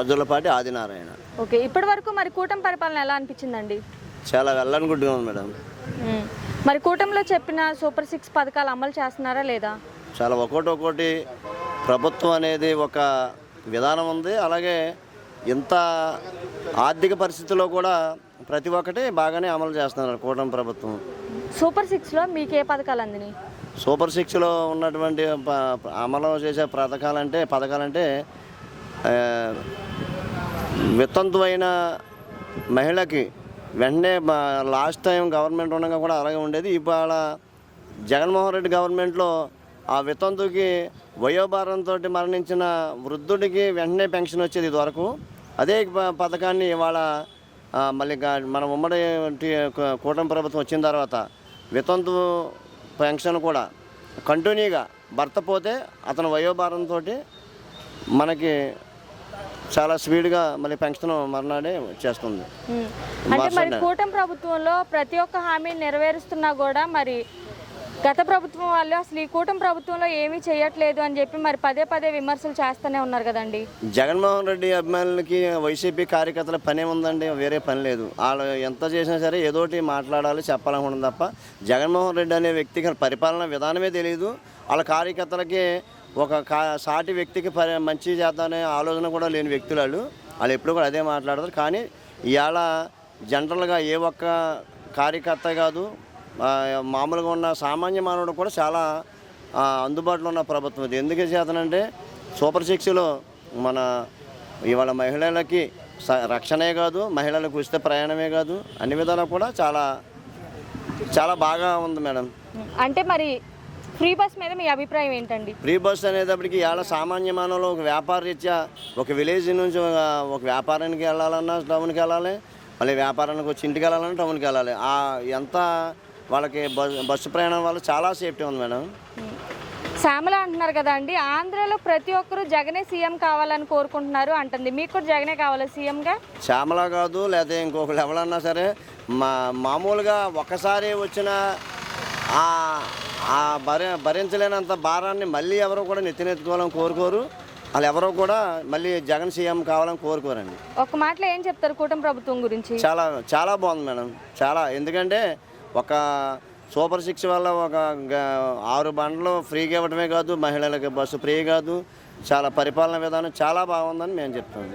Rajulapati Adinarayana. Okay ఇప్పటి వరకు మరి కూటమి పరిపాలన ఎలా అనిపించిందండి? చాలా వెళ్ళని గుడ్డుగా ఉంది మేడం. ఉమ్. మరి కూటమిలో చెప్పిన సూపర్ సిక్స్ పథకాలు అమలు చేస్తున్నారా లేదా? చాలా ఒక్కోటి ఒక్కోటి ప్రభుత్వం అనేది ఒక విధానం ఉంది. అలాగే ఇంత ఆర్థిక పరిస్థితుల్లో కూడా ప్రతి ఒక్కటి బాగానే అమలు చేస్తున్నారు కూటమి ప్రభుత్వం. సూపర్ సిక్స్లో మీకు ఏ పథకాలు అందినాయి? సూపర్ సిక్స్లో ఉన్నటువంటి ప- అమలు చేసే పథకాలంటే పథకాలంటే ఆ, వితంతువైన మహిళకి వెంటనే లాస్ట్ టైం గవర్నమెంట్ ఉండగా కూడా అలాగే ఉండేది. ఇవాళ జగన్మోహన్ రెడ్డి గవర్నమెంట్లో ఆ వితంతుకి వయోభారంతో మరణించిన వృద్ధుడికి వెంటనే పెన్షన్ వచ్చేది ఇదివరకు. అదే ప- పథకాన్ని ఇవాళ మళ్ళీ మన ఉమ్మడి కూటమి ప్రభుత్వం వచ్చిన తర్వాత వితంతు పెన్షన్ కూడా కంటిన్యూగా భర్త పోతే అతను వయోభారంతో మనకి చాలా స్పీడ్గా మళ్ళీ పెన్షన్ మర్నాడే వచ్చేస్తుంది ఉమ్. అంటే మరి కూటమి ప్రభుత్వంలో ప్రతి ఒక్క హామీని నెరవేరుస్తున్నా కూడా మరి గత ప్రభుత్వం వాళ్ళు అసలు ఈ కూటమి ప్రభుత్వంలో ఏమీ చేయట్లేదు అని చెప్పి మరి పదే పదే విమర్శలు చేస్తూనే ఉన్నారు కదండి. జగన్మోహన్ రెడ్డి అభిమానులకి వైసీపీ కార్యకర్తల పనే ఉందండి వేరే పని లేదు. వాళ్ళు ఎంత చేసినా సరే ఏదోటి మాట్లాడాలి చెప్పాలనుకుంటుంది తప్ప జగన్మోహన్ రెడ్డి అనే వ్యక్తికి పరిపాలన విధానమే తెలియదు వాళ్ళ కార్యకర్తలకి ఒక కా సాటి వ్యక్తికి పరి మంచి చేద్దామనే ఆలోచన కూడా లేని వ్యక్తులు వాళ్ళు వాళ్ళు ఎప్పుడు కూడా అదే మాట్లాడతారు. కానీ ఇవాళ జనరల్గా ఏ ఒక్క కార్యకర్త కాదు మామూలుగా ఉన్న సామాన్య మానవుడు కూడా చాలా అందుబాటులో ఉన్న ప్రభుత్వం ఇది. ఎందుకు చేతనంటే సూపర్ సిక్స్లో మన ఇవాళ మహిళలకి స- రక్షణే కాదు మహిళలకు ఉచిత ప్రయాణమే కాదు అన్ని విధాలు కూడా చాలా చాలా బాగా ఉంది మేడం. అంటే మరి ఫ్రీ బస్ మీద మీ అభిప్రాయం ఏంటండి? ఫ్రీ బస్ అనేటప్పటికి ఇవాళ సామాన్య మానవులు ఒక వ్యాపార రీత్యా ఒక విలేజ్ నుంచి ఒక వ్యాపారానికి వెళ్ళాలన్నా టౌన్కి వెళ్ళాలి మళ్ళీ వ్యాపారానికి వచ్చి ఇంటికి వెళ్ళాలన్నా టౌన్కి వెళ్ళాలి. ఆ ఎంత వాళ్ళకి బస్ బస్సు ప్రయాణం వల్ల చాలా సేఫ్టీ ఉంది మేడం. శ్యామల అంటున్నారు కదా అండి ఆంధ్రలో ప్రతి ఒక్కరూ జగనే సీఎం కావాలని కోరుకుంటున్నారు అంటుంది. మీకు కూడా జగనే కావాలా సీఎంగా? శ్యామల కాదు లేదా ఇంకొకరు ఎవరన్నా సరే మా మామూలుగా ఒకసారి వచ్చిన ఆ భరి భరించలేనంత భారాన్ని మళ్ళీ ఎవరో కూడా నెత్తినెత్తుకోవాలని కోరుకోరు. వాళ్ళు ఎవరో కూడా మళ్ళీ జగన్ సీఎం కావాలని కోరుకోరండి. ఒక మాటలో ఏం చెప్తారు కూటమి ప్రభుత్వం గురించి? చాలా చాలా బాగుంది మేడం. చాలా. ఎందుకంటే ఒక సూపర్ సిక్స్ వల్ల ఒక ఆరు బండ్లు ఫ్రీగా ఇవ్వడమే కాదు మహిళలకి బస్సు ఫ్రీ కాదు చాలా పరిపాలన విధానం చాలా బాగుందని మేము చెప్తాము